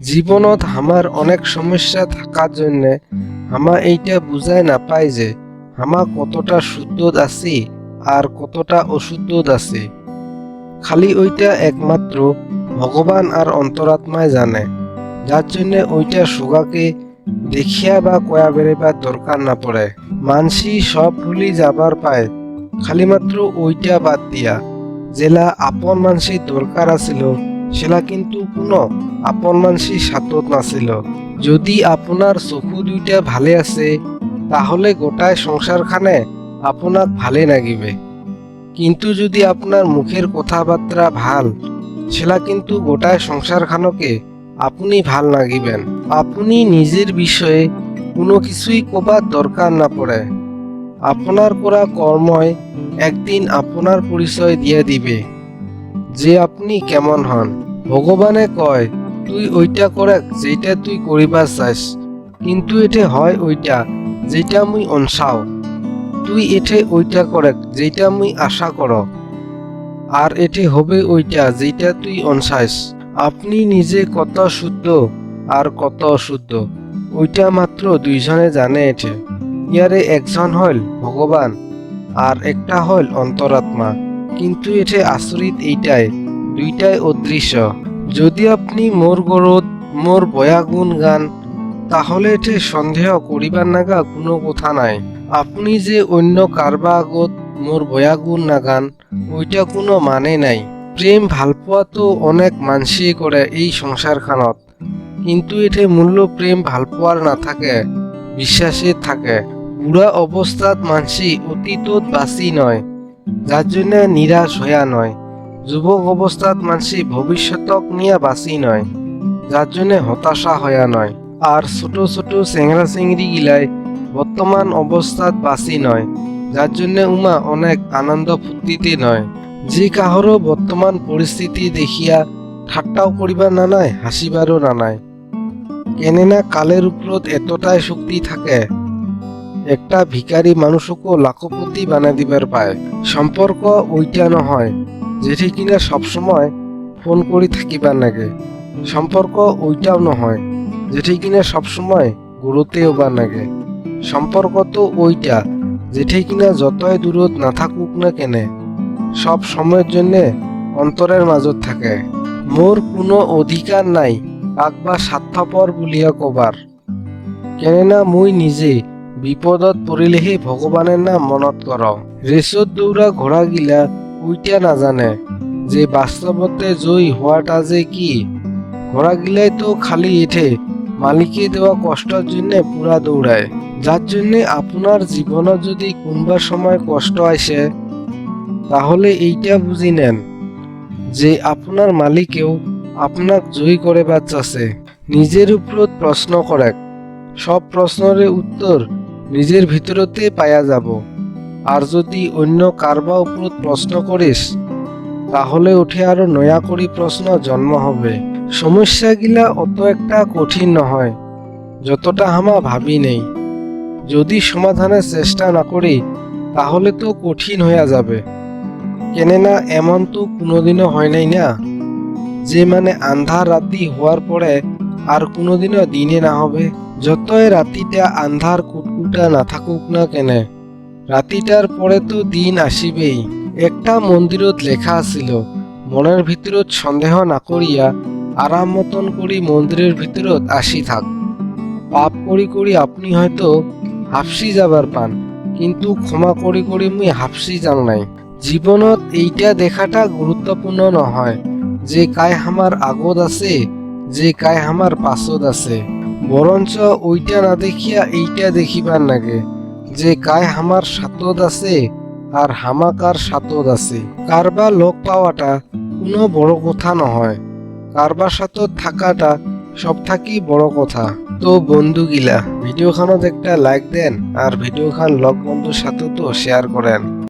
জীবনত আমার অনেক সমস্যা থাকার জন্য আমা এইটা বুঝায় না পাই যে আমা কতটা শুদ্ধ আছি আর কতটা অশুদ্ধ আছে। খালি ওইটা একমাত্র ভগবান আর অন্তরাত্মায় জানে। যার জন্য ওইটা সুগাকে দেখিয়া বা কয়া বেড়েবার দরকার না পড়ে মানসি সব ভুলি যাবার পায়। খালি মাত্র ওইটা বাদ দিয়া। জেলা আপন মানসি দরকার আছিল। সেলা কিন্তু কোনো আপন মানসি সাতত নাছিল। যদি আপনার চকু দুইটা ভালে আছে, তাহলে গোটায় সংসারখানে আপনাক ভালে নাগিবে। কিন্তু যদি আপনার মুখের কথাবার্তা ভালো, সেলা কিন্তু গোটায় সংসারখানকে আপনি ভালো নাগিবেন। আপনি নিজের বিষয়ে কোনো কিছুই কবার দরকার না পড়ে আপনার করা কর্ময় একদিন আপনার পরিচয় দিয়ে দিবে। যে আপনি কেমন হন। ভগবানে কয়, তুই ওইটা করে যেটা তুই করিবার চাস। কিন্তু এতে হয় ওইটা যেটা মুই অনসাও তুই এঠে ওইটা করে যেটা মুই আশা কর। আর এতে হবে ওইটা যেটা তুই অনসাইস আপনি নিজে কত শুদ্ধ আর কত অশুদ্ধ। ওইটা মাত্র দুইজনে জানে এঠে। ইয়ারে একজন হল ভগবান আর একটা হল অন্তরাত্মা। কিন্তু এঠে আচরিত এইটাই, দুইটাই অদৃশ্য। যদি আপনি মোর গরত মোর বয়াগুণ গান, তাহলে এঠে সন্দেহ করিবার নাগা কোনো কথা নাই। আপনি যে অন্য কারবা আগত মোর বয়াগুণ নাগান ওইটা কোনো মানে নাই। প্রেম ভালপোৱা তো অনেক মানসি করে এই সংসারখানত। কিন্তু এঠে মূল্য প্রেম ভালপোৱাৰ নাথাকে বিশ্বাসে থাকে। বুঢ়া অৱস্থাত মানসি অতীতত বাঁচি নয়। যার জন্য নিরাশ হইয়া নয়। যুবক অবস্থাত মানসি ভবিষ্যতক নিয়ে বাঁচি নয়। যার জন্য হতাশা হইয়া নয়। আর ছোট ছোট চেংরা চেংড়ি গিলাই বর্তমান অবস্থাত বাঁচি নয়। যার জন্য উমা অনেক আনন্দ ফুর্তিতে নয়। যে কাহরও বর্তমান পরিস্থিতি দেখিয়া ঠাট্টাও করিবার নানায় হাসিবারও নানায়। কেননা কালের উপরত এতটাই শক্তি থাকে। একটা ভিখারি মানুষকও লাখপতি বানা দিবার পায়। সম্পর্ক ওইটা নহয়, যেটি কিনা সবসময় ফোন করি থাকিবার লাগে সম্পর্ক ওইটাও নহয়, যেটি কিনা সবসময় গুরুতেও বা লাগে সম্পর্ক তো ওইটা, যেটি কিনা যতই দূরত না থাকুক না কেনে, সব সময়ের জন্য অন্তরের মাজত থাকে। মোর কোনো অধিকার নাই কাক বা স্বার্থপর বুলিয়া কবার। কেননা মুই নিজে বিপদত পৰিলেহে ভগৱানের নাম মনত কৰ। ৰেচত দৌৰা ঘোড়া গিলা উইটা নাজানে, যে বাস্তবতে জয়ী হওয়াটা যে কি। ঘোড়া গিলাই তো খালি এঠে মালিকে দেওয়া কষ্টের জন্য পুরা দৌড়ায় যার জন্য আপনার জীবনত যদি কোনবা সময় কষ্ট আসে তাহলে এইটা বুঝি নেন, যে আপনার মালিকেও আপনাক জয়ী করে বাচ্চাছে নিজের উপরত প্রশ্ন করে সব প্রশ্নের উত্তর নিজের ভিতরতে পায়া যাব। আর যদি অন্য কারবা উপরত প্রশ্ন করিস, তাহলে উঠে আরও নয়া করি প্রশ্ন জন্ম হবে। সমস্যাগিলা অত একটা কঠিন নহয়, যতটা হামা ভাবি নেই। যদি সমাধানের চেষ্টা না করি, তাহলে তো কঠিন হয়ে যাবে। কেননা এমন তো কোনোদিনও হয় নাই না। যে মানে আন্ধার রাতি হওয়ার পরে আর কোনোদিনও দিনে না হবে। যতই রাতিটা আন্ধার কুটকুটা না থাকুক না কেনে রাতিটার পরে তো দিন আসিবেই। একটা মন্দিরত লেখা আছিল মনের ভিতরত সন্দেহ না করিয়া আরাম মতন করি মন্দিরের ভিতরত আসি থাক। পাপ করি করি আপনি হয়তো হাফসি যাবার পান, কিন্তু ক্ষমা করি করি মুই হাফসি যাং নাই। জীবনত এইটা দেখাটা গুরুত্বপূর্ণ নহয়, যে কায় আমার আগত আছে যে কায় আমার পাছত আছে। বরঞ্চ ওইটা না দেখিয়া এইটা দেখিবার নাগে, যে কায় আমার সাতত আছে আর হামাকার সাতত আছে। কারবা লোক পাওয়াটা কোনো বড় কথা নহয়। কারবার সাথত থাকাটা সব থাকি বড় কথা। তো বন্ধু গিলা ভিডিওখানত একটা লাইক দেন, আর ভিডিওখান লগ বন্ধুর সাথে তো শেয়ার করেন